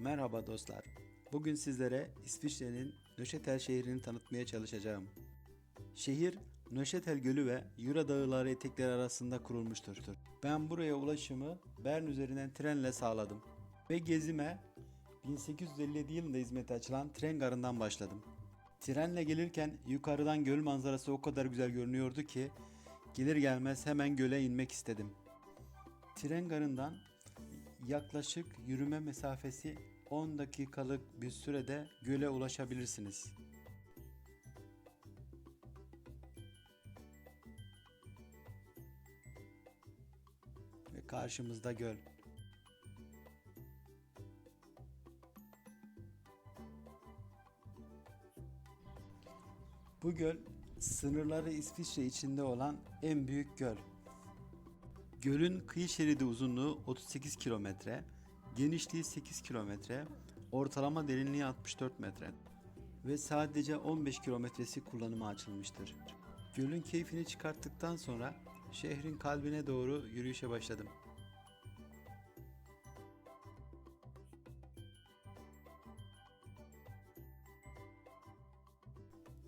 Merhaba dostlar. Bugün sizlere İsviçre'nin Nöşetel şehrini tanıtmaya çalışacağım. Şehir Nöşetel Gölü ve Jura Dağları etekleri arasında kurulmuştur. Ben buraya ulaşımı Bern üzerinden trenle sağladım. Ve gezime 1857 yılında hizmete açılan tren garından başladım. Trenle gelirken yukarıdan göl manzarası o kadar güzel görünüyordu ki gelir gelmez hemen göle inmek istedim. Tren garından yaklaşık yürüme mesafesi 10 dakikalık bir sürede göle ulaşabilirsiniz. Ve karşımızda göl. Bu göl sınırları İsviçre içinde olan en büyük göl. Gölün kıyı şeridi uzunluğu 38 kilometre, genişliği 8 kilometre, ortalama derinliği 64 metre ve sadece 15 kilometresi kullanıma açılmıştır. Gölün keyfini çıkarttıktan sonra şehrin kalbine doğru yürüyüşe başladım.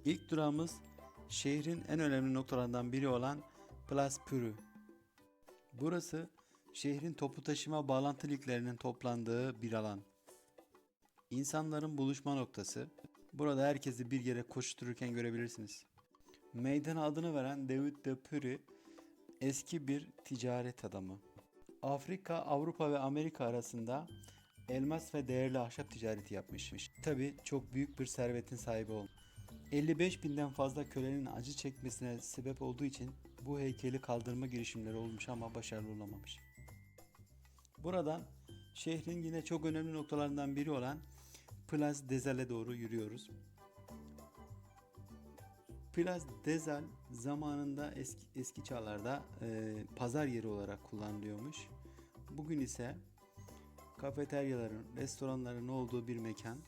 İlk durağımız şehrin en önemli noktalarından biri olan Place Pürü. Burası şehrin toplu taşıma bağlantı liglerinin toplandığı bir alan. İnsanların buluşma noktası. Burada herkesi bir yere koştururken görebilirsiniz. Meydana adını veren David de Puri eski bir ticaret adamı. Afrika, Avrupa ve Amerika arasında elmas ve değerli ahşap ticareti yapmış. Tabi çok büyük bir servetin sahibi olmuş. 55 binden fazla kölenin acı çekmesine sebep olduğu için bu heykeli kaldırma girişimleri olmuş ama başarılı olamamış. Buradan şehrin yine çok önemli noktalarından biri olan Place Desal'e doğru yürüyoruz. Place Desal zamanında eski, eski çağlarda e, pazar yeri olarak kullanılıyormuş. Bugün ise kafeteryaların, restoranların olduğu bir mekan.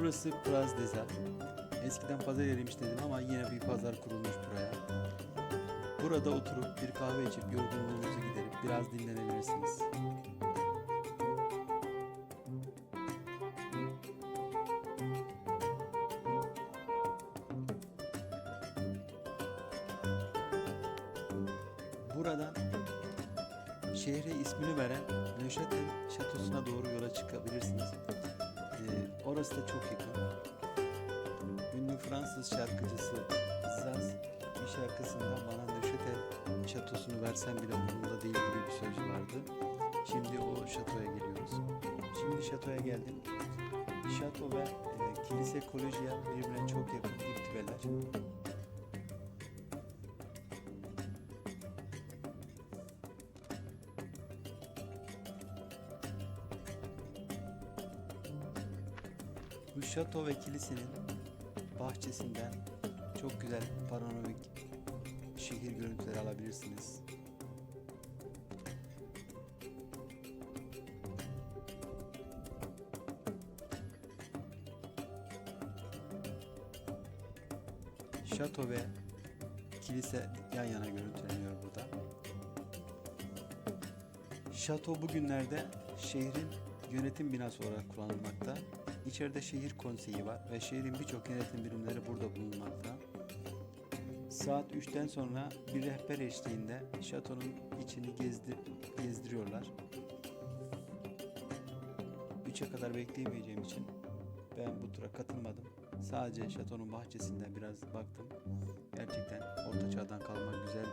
Burası Praz Deza. Eskiden pazar yeriymiş dedim ama yine bir pazar kurulmuş buraya. Burada oturup bir kahve içip yorgunluğunuzu giderip biraz dinlenebilirsiniz. Buradan şehre ismini veren Neuchâtel Şatosu'na doğru yola çıkabilirsiniz. Ee, orası da çok yakın. Ünlü Fransız şarkıcısı Zaz bir şarkısında bana Neuchâtel şatosunu versen bile umurumda değil gibi bir söz vardı. Şimdi o şatoya geliyoruz. Şimdi şatoya geldim. Şato ve e, kilise kolejiye birbirine çok yakın diptibeler. Bu şato ve kilisenin bahçesinden çok güzel panoramik şehir görüntüleri alabilirsiniz. Şato ve kilise yan yana görüntüleniyor burada. Şato bugünlerde şehrin yönetim binası olarak kullanılmakta. İçeride şehir konseyi var ve şehrin birçok yönetim birimleri burada bulunmakta. Saat 3'ten sonra bir rehber eşliğinde şatonun içini gezdir gezdiriyorlar. 3'e kadar bekleyemeyeceğim için ben bu tura katılmadım. Sadece şatonun bahçesinden biraz baktım. Gerçekten orta çağdan kalma güzel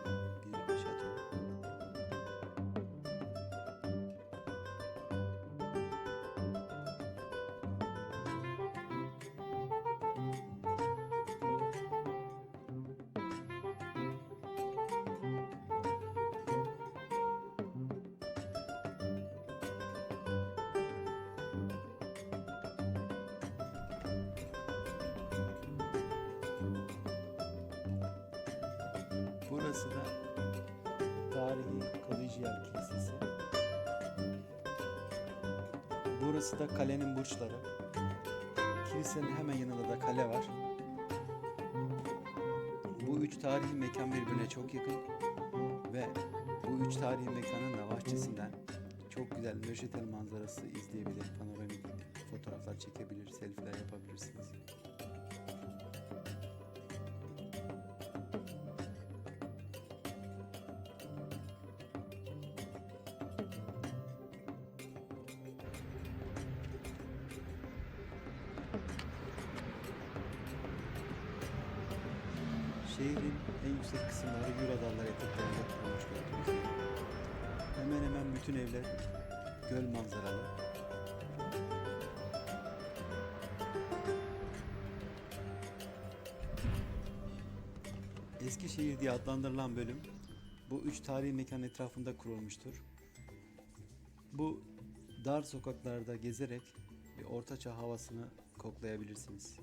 bir şato. Burası da tarihi Kolejiyal Kilisesi. Burası da kalenin burçları. Kilisenin hemen yanında da kale var. Bu üç tarihi mekan birbirine çok yakın ve bu üç tarihi mekanın da bahçesinden çok güzel Nöşetel manzarası izleyebilir, panoramik fotoğraflar çekebilir, selfie'ler yapabilirsiniz. Şehrin en yüksek kısımları Yura Dağları eteklerinde kurulmuş gördüğünüz gibi. Hemen hemen bütün evler göl manzaralı. Eskişehir diye adlandırılan bölüm bu üç tarihi mekan etrafında kurulmuştur. Bu dar sokaklarda gezerek bir ortaçağ havasını koklayabilirsiniz.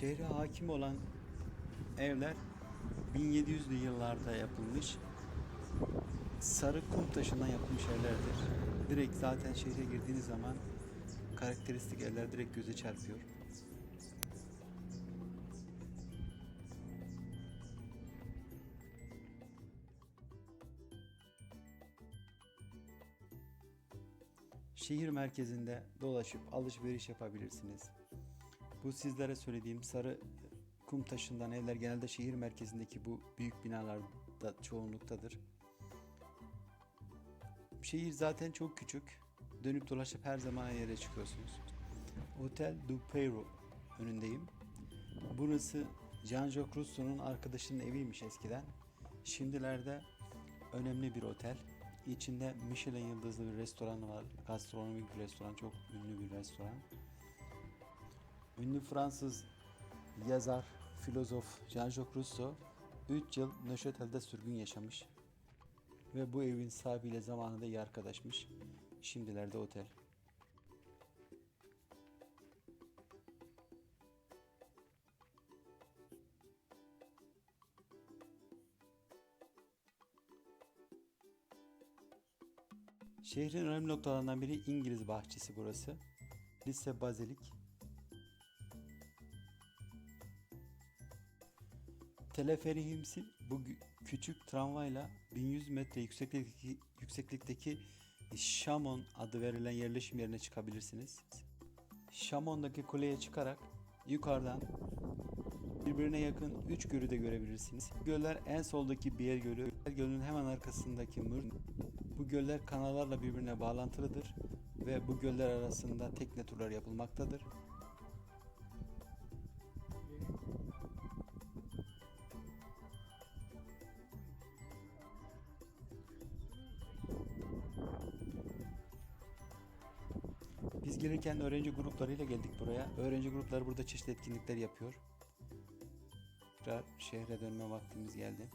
Şehre hakim olan evler 1700'lü yıllarda yapılmış sarı kum taşından yapılmış evlerdir. Direkt zaten şehre girdiğiniz zaman karakteristik evler direkt göze çarpıyor. Şehir merkezinde dolaşıp alışveriş yapabilirsiniz. Bu sizlere söylediğim sarı kum taşından evler genelde şehir merkezindeki bu büyük binalarda çoğunluktadır. Şehir zaten çok küçük. Dönüp dolaşıp her zaman yere çıkıyorsunuz. Otel du Peiro önündeyim. Burası Jean-Jacques Rousseau'nun arkadaşının eviymiş eskiden. Şimdilerde önemli bir otel. İçinde Michelin yıldızlı bir restoran var. Gastronomik bir restoran, çok ünlü bir restoran. Ünlü Fransız yazar, filozof Jean-Jacques Rousseau 3 yıl Neuchâtel'de sürgün yaşamış. Ve bu evin sahibiyle zamanında iyi arkadaşmış. Şimdilerde otel. Şehrin önemli noktalarından biri İngiliz bahçesi burası. Lise Bazilik. Teleferihimsi bu küçük tramvayla 1100 metre yükseklikteki, yükseklikteki Şamon adı verilen yerleşim yerine çıkabilirsiniz. Şamon'daki kuleye çıkarak yukarıdan birbirine yakın 3 gölü de görebilirsiniz. Göller en soldaki Bier Gölü, gölün hemen arkasındaki Mur. Bu göller kanallarla birbirine bağlantılıdır ve bu göller arasında tekne turları yapılmaktadır. Gelirken öğrenci gruplarıyla geldik buraya. Öğrenci grupları burada çeşitli etkinlikler yapıyor. Tekrar şehre dönme vaktimiz geldi.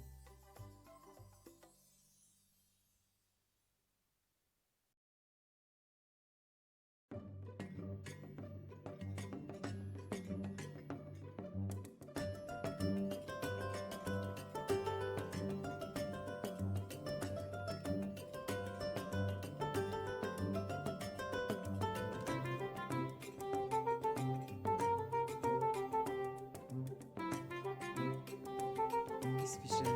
İsviçre